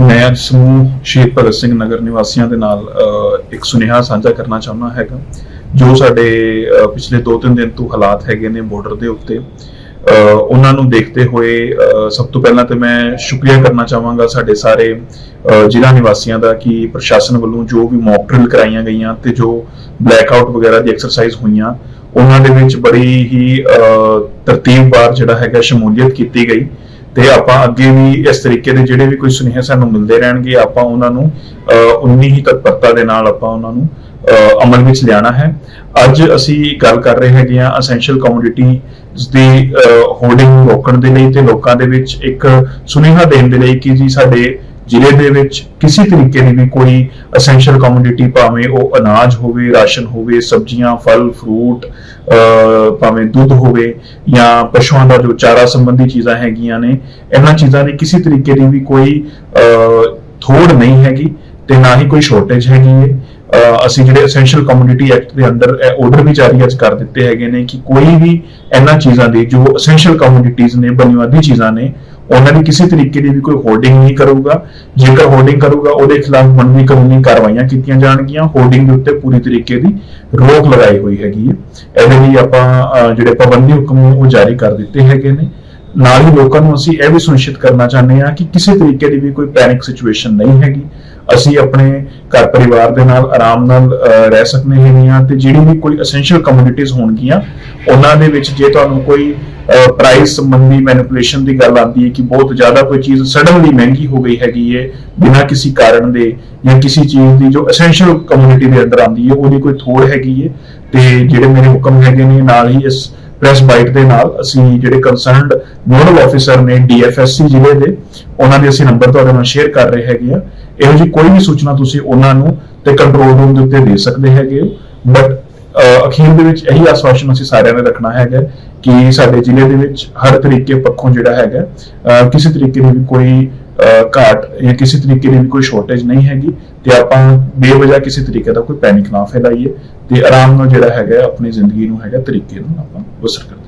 ਮੈਂ ਅੱਜ ਸਮੂਹ ਸ਼ਹੀਦ ਭਗਤ ਸਿੰਘ ਨਗਰ ਨਿਵਾਸੀਆਂ ਦੇ ਨਾਲ ਇੱਕ ਸੁਨੇਹਾ ਸਾਂਝਾ ਕਰਨਾ ਚਾਹੁੰਦਾ ਹੈਗਾ ਜੋ ਸਾਡੇ ਪਿਛਲੇ 2-3 ਦਿਨ ਤੋਂ ਹਾਲਾਤ ਹੈਗੇ ਨੇ ਬਾਰਡਰ ਦੇ ਉੱਤੇ। ਉਹਨਾਂ ਨੂੰ ਦੇਖਦੇ ਹੋਏ ਸਭ ਤੋਂ ਪਹਿਲਾਂ ਤੇ ਮੈਂ ਸ਼ੁਕਰੀਆ ਕਰਨਾ ਚਾਹਾਂਗਾ ਸਾਡੇ ਸਾਰੇ ਜ਼ਿਲ੍ਹਾ ਨਿਵਾਸੀਆਂ ਦਾ ਕਿ ਪ੍ਰਸ਼ਾਸਨ ਵੱਲੋਂ ਜੋ ਵੀ ਮੌਕ ਡਰਿਲ ਕਰਾਈਆਂ ਗਈਆਂ ਤੇ ਜੋ ਬਲੈਕ ਆਊਟ ਵਗੈਰਾ ਦੀ ਐਕਸਰਸਾਈਜ਼ ਹੋਈਆਂ ਉਹਨਾਂ ਦੇ ਵਿੱਚ ਬੜੀ ਹੀ ਅ, ਤਰਤੀਬਵਾਰ ਜਿਹੜਾ ਹੈਗਾ ਸ਼ਮੂਲੀਅਤ ਕੀਤੀ ਗਈ। ਤੇ ਆਪਾਂ ਅੱਗੇ ਵੀ ਇਸ ਤਰੀਕੇ ਦੇ ਜਿਹੜੇ ਵੀ ਕੋਈ ਸੁਨੇਹੇ ਸਾਨੂੰ ਮਿਲਦੇ ਰਹਿਣਗੇ ਆਪਾਂ ਉਹਨਾਂ ਨੂੰ ਅਹ, ਉਨੀ ਹੀ ਤਤਪਰਤਾ ਦੇ ਨਾਲ ਆਪਾਂ ਉਹਨਾਂ ਨੂੰ ਅਹ, ਅਮਲ ਵਿੱਚ ਲਿਆਣਾ ਹੈ। ਅੱਜ ਅਸੀਂ ਗੱਲ ਕਰ ਰਹੇ ਹੈਗੇ ਆ ਅਸੈਂਸ਼ੀਅਲ ਕਮੋਡਿਟੀ ਦੀ ਹੋਲਡਿੰਗ ਰੋਕਣ ਦੇ ਲਈ ਤੇ ਲੋਕਾਂ ਦੇ ਵਿੱਚ ਇੱਕ ਸੁਨੇਹਾ ਦੇਣ ਦੇ ਲਈ ਕਿ ਜੀ ਸਾਡੇ ਜ਼ਿਲ੍ਹੇ ਦੇ ਵਿੱਚ ਕਿਸੇ ਤਰੀਕੇ ਦੀ ਵੀ ਕੋਈ ਅਸੈਂਸ਼ੀਅਲ ਕਮੋਡਿਟੀ ਭਾਵੇਂ ਉਹ ਅਨਾਜ ਹੋਵੇ ਰਾਸ਼ਨ ਹੋਵੇ ਸਬਜ਼ੀਆਂ ਫਲ ਫਰੂਟ ਭਾਵੇਂ ਦੁੱਧ ਹੋਵੇ ਜਾਂ ਪਸ਼ੂਆਂ ਦਾ ਜੋ ਚਾਰਾ ਸੰਬੰਧੀ ਚੀਜ਼ਾਂ ਹੈਗੀਆਂ ਨੇ ਇਹਨਾਂ ਚੀਜ਼ਾਂ ਦੀ ਕਿਸੇ ਤਰੀਕੇ ਦੀ ਵੀ ਕੋਈ ਅਹ, ਥੋੜ ਨਹੀਂ ਹੈਗੀ ਤੇ ਨਾ ਹੀ ਕੋਈ ਸ਼ਾਰਟੇਜ ਹੈਗੀ ਹੈ। ਅਸੀਂ ਜਿਹੜੇ ਅਸੈਂਸ਼ੀਅਲ ਕਮੋਡਿਟੀ ਐਕਟ ਦੇ ਅੰਦਰ ਆਰਡਰ ਵੀ ਜਾਰੀ ਅੱਜ ਕਰ ਦਿੱਤੇ ਹੈਗੇ ਨੇ ਕਿ ਕੋਈ ਵੀ ਇਹਨਾਂ ਚੀਜ਼ਾਂ ਦੀ ਜੋ ਅਸੈਂਸ਼ੀਅਲ ਕਮੋਡਿਟੀਜ਼ ਨੇ ਬੁਨਿਆਦੀ ਚੀਜ਼ਾਂ ਨੇ ਉਹਨਾਂ ਦੀ ਕਿਸੇ ਤਰੀਕੇ ਦੀ ਵੀ ਕੋਈ ਹੋਰਡਿੰਗ ਨਹੀਂ ਕਰੂਗਾ। ਜੇਕਰ ਹੋਰਡਿੰਗ ਕਰੂਗਾ ਉਹਦੇ ਖਿਲਾਫ ਬਣਦੀ ਕਾਨੂੰਨੀ ਕਾਰਵਾਈਆਂ ਕੀਤੀਆਂ ਜਾਣਗੀਆਂ। ਹੋਰਡਿੰਗ ਦੇ ਉੱਤੇ ਪੂਰੀ ਤਰੀਕੇ ਦੀ ਰੋਕ ਲਗਾਈ ਹੋਈ ਹੈਗੀ ਹੈ। ਇਹਦੇ ਲਈ ਆਪਾਂ ਅਹ, ਜਿਹੜੇ ਪਾਬੰਦੀ ਹੁਕਮ ਨੇ ਉਹ ਜਾਰੀ ਕਰ ਦਿੱਤੇ ਹੈਗੇ ਨੇ। ਨਾਲ ਹੀ ਲੋਕਾਂ ਨੂੰ ਅਸੀਂ ਇਹ ਵੀ ਸੁਨਿਸ਼ਚਿਤ ਕਰਨਾ ਚਾਹੁੰਦੇ ਹਾਂ ਕਿ ਕਿਸੇ ਤਰੀਕੇ ਦੀ ਵੀ ਕੋਈ ਪੈਨਿਕ ਸਿਚੁਏਸ਼ਨ ਨਹੀਂ ਹੈਗੀ। ਅਸੀਂ ਆਪਣੇ ਘਰ ਪਰਿਵਾਰ ਦੇ ਨਾਲ ਆਰਾਮ ਨਾਲ ਰਹਿ ਸਕਦੇ ਹੈਗੇ ਤੇ ਜਿਹੜੀ ਵੀ ਕੋਈ ਐਸੈਂਸ਼ੀਅਲ ਕਮੋਡਿਟੀਜ਼ ਹੋਣਗੀਆਂ, ਉਹਨਾਂ ਦੇ ਵਿੱਚ ਜੇ ਤੁਹਾਨੂੰ ਕੋਈ ਪ੍ਰਾਈਸ ਸੰਬੰਧੀ ਮੈਨੀਪੂਲੇਸ਼ਨ ਦੀ ਗੱਲ ਆਉਂਦੀ ਹੈ ਕਿ ਬਹੁਤ ਜ਼ਿਆਦਾ ਕੋਈ ਚੀਜ਼ ਸਡਨਲੀ ਮਹਿੰਗੀ ਹੋ ਗਈ ਹੈਗੀ ਹੈ, ਬਿਨਾਂ ਕਿਸੇ ਕਾਰਨ ਦੇ ਜਾਂ ਕਿਸੇ ਚੀਜ਼ ਦੀ ਜੋ ਐਸੈਂਸ਼ੀਅਲ ਕਮਿਊਨਿਟੀ ਦੇ ਅੰਦਰ ਆਉਂਦੀ ਹੈ, ਉਹਦੀ ਕੋਈ ਥੋੜ ਹੈਗੀ ਹੈ ਤੇ ਜਿਹੜੇ ਮੇਰੇ ਹੁਕਮ ਹੈਗੇ ਨੇ, ਨਾਲ ਹੀ ਇਸ ਪ੍ਰੈਸ ਬਾਈਟ ਦੇ ਨਾਲ ਅਸੀਂ ਜਿਹੜੇ ਕੰਸਰਨਡ ਨੋਡਲ ਆਫੀਸਰ ਨੇ ਡੀਐਫਐਸਸੀ ਜ਼ਿਲ੍ਹੇ ਦੇ, ਉਹਨਾਂ ਦੇ ਅਸੀਂ ਨੰਬਰ ਤੁਹਾਡੇ ਨਾਲ ਸ਼ੇਅਰ ਕਰ ਰਹੇ ਹੈਗੇ ਆ। ਇਹੋ ਜੀ ਕੋਈ ਵੀ ਸੂਚਨਾ ਤੁਸੀਂ ਉਹਨਾਂ ਨੂੰ ਤੇ ਕੰਟਰੋਲ ਰੂਮ ਦੇ ਉੱਤੇ ਦੇ ਸਕਦੇ ਹੈਗੇ ਹੋ। ਬਟ ਅਖੀਰ ਦੇ ਵਿੱਚ ਇਹੀ ਆਸਵਾਸ਼ਨ ਅਸੀਂ ਸਾਰਿਆਂ ਨੇ ਰੱਖਣਾ ਹੈਗਾ ਕਿ ਸਾਡੇ ਜ਼ਿਲ੍ਹੇ ਦੇ ਵਿੱਚ ਹਰ ਤਰੀਕੇ ਪੱਖੋਂ ਜਿਹੜਾ ਹੈਗਾ ਕਿਸੇ ਤਰੀਕੇ ਦੀ ਵੀ ਕੋਈ ਘਾਟ ਜਾਂ ਕਿਸੇ ਤਰੀਕੇ ਦੀ ਵੀ ਕੋਈ ਸ਼ਾਰਟੇਜ ਨਹੀਂ ਹੈਗੀ ਤੇ ਆਪਾਂ ਬੇਵਜ੍ਹਾ ਕਿਸੇ ਤਰੀਕੇ ਦਾ ਕੋਈ ਪੈਨਿਕ ਨਾ ਫੈਲਾਈਏ। ਤੇ ਆਰਾਮ ਨਾਲ ਜਿਹੜਾ ਹੈਗਾ ਆਪਣੀ ਜ਼ਿੰਦਗੀ ਨੂੰ ਹੈਗਾ ਤਰੀਕੇ ਨਾਲ ਆਪਾਂ ਬਸਰ ਕਰਦੇ